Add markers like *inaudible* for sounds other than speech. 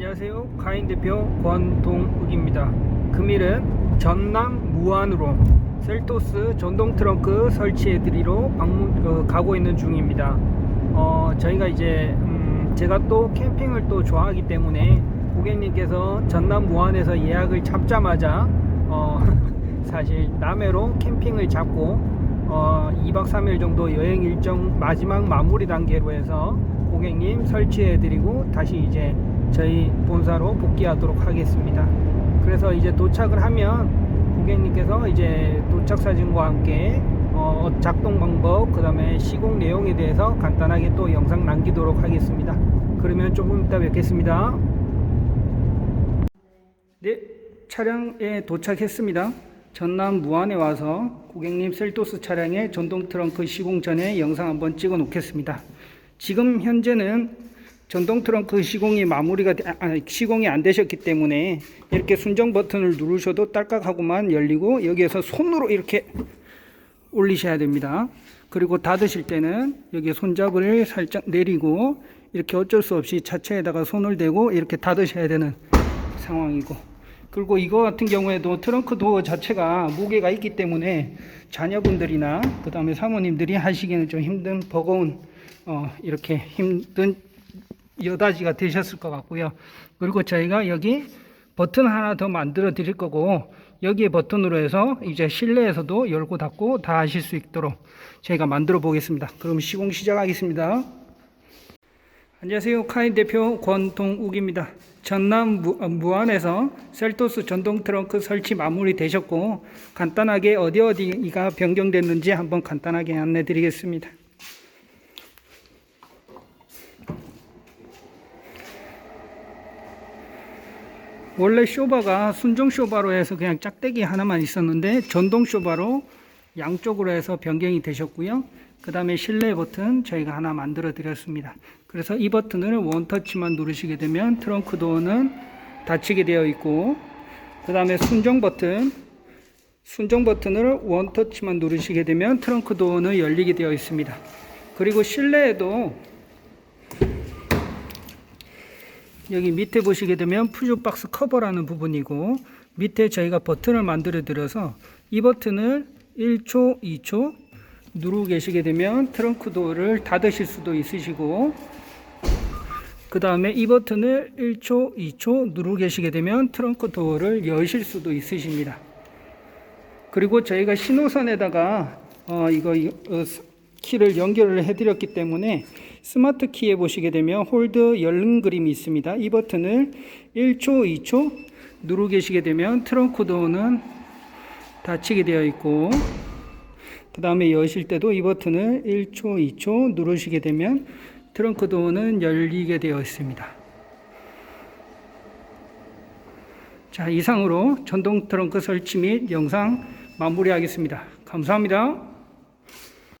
안녕하세요. 카인 대표 권동욱입니다. 금일은 전남 무안으로 셀토스 전동 트렁크 설치해 드리러 방문 어, 가고 있는 중입니다. 어, 저희가 이제 음, 제가 또 캠핑을 또 좋아하기 때문에 고객님께서 전남 무안에서 예약을 잡자마자 어, *laughs* 사실 남해로 캠핑을 잡고 어, 2박 3일 정도 여행 일정 마지막 마무리 단계로 해서 고객님 설치해드리고 다시 이제 저희 본사로 복귀하도록 하겠습니다. 그래서 이제 도착을 하면 고객님께서 이제 도착 사진과 함께 어, 작동 방법, 그 다음에 시공 내용에 대해서 간단하게 또 영상 남기도록 하겠습니다. 그러면 조금 이따 뵙겠습니다. 네, 차량에 도착했습니다. 전남 무안에 와서 고객님 셀토스 차량의 전동 트렁크 시공 전에 영상 한번 찍어 놓겠습니다. 지금 현재는 전동 트렁크 시공이 마무리가 되- 아, 시공이 안 되셨기 때문에 이렇게 순정 버튼을 누르셔도 딸깍하고만 열리고 여기에서 손으로 이렇게 올리셔야 됩니다. 그리고 닫으실 때는 여기 손잡이를 살짝 내리고 이렇게 어쩔 수 없이 차체에다가 손을 대고 이렇게 닫으셔야 되는 상황이고 그리고 이거 같은 경우에도 트렁크 도어 자체가 무게가 있기 때문에 자녀분들이나 그 다음에 사모님들이 하시기에는 좀 힘든 버거운 어, 이렇게 힘든 여다지가 되셨을 것 같고요. 그리고 저희가 여기 버튼 하나 더 만들어 드릴 거고 여기에 버튼으로 해서 이제 실내에서도 열고 닫고 다 하실 수 있도록 저희가 만들어 보겠습니다. 그럼 시공 시작하겠습니다. 안녕하세요. 카인 대표 권동욱입니다. 전남 무, 어, 무안에서 셀토스 전동 트렁크 설치 마무리 되셨고 간단하게 어디 어디가 변경됐는지 한번 간단하게 안내 드리겠습니다. 원래 쇼바가 순정 쇼바로 해서 그냥 짝대기 하나만 있었는데 전동 쇼바로 양쪽으로 해서 변경이 되셨고요. 그 다음에 실내 버튼 저희가 하나 만들어 드렸습니다. 그래서 이 버튼을 원터치만 누르시게 되면 트렁크 도어는 닫히게 되어 있고 그 다음에 순정 버튼 순정 버튼을 원터치만 누르시게 되면 트렁크 도어는 열리게 되어 있습니다. 그리고 실내에도 여기 밑에 보시게 되면 푸즈박스 커버라는 부분이고 밑에 저희가 버튼을 만들어 드려서 이 버튼을 1초, 2초 누르고 계시게 되면 트렁크 도어를 닫으실 수도 있으시고 그 다음에 이 버튼을 1초, 2초 누르고 계시게 되면 트렁크 도어를 여실 수도 있으십니다. 그리고 저희가 신호선에다가 어, 이거 어, 키를 연결을 해드렸기 때문에 스마트 키에 보시게 되면 홀드 열는 그림이 있습니다. 이 버튼을 1초, 2초 누르고 계시게 되면 트렁크 도어는 닫히게 되어 있고 그 다음에 여실 때도 이 버튼을 1초, 2초 누르시게 되면 트렁크 도어는 열리게 되어 있습니다. 자, 이상으로 전동 트렁크 설치 및 영상 마무리하겠습니다. 감사합니다.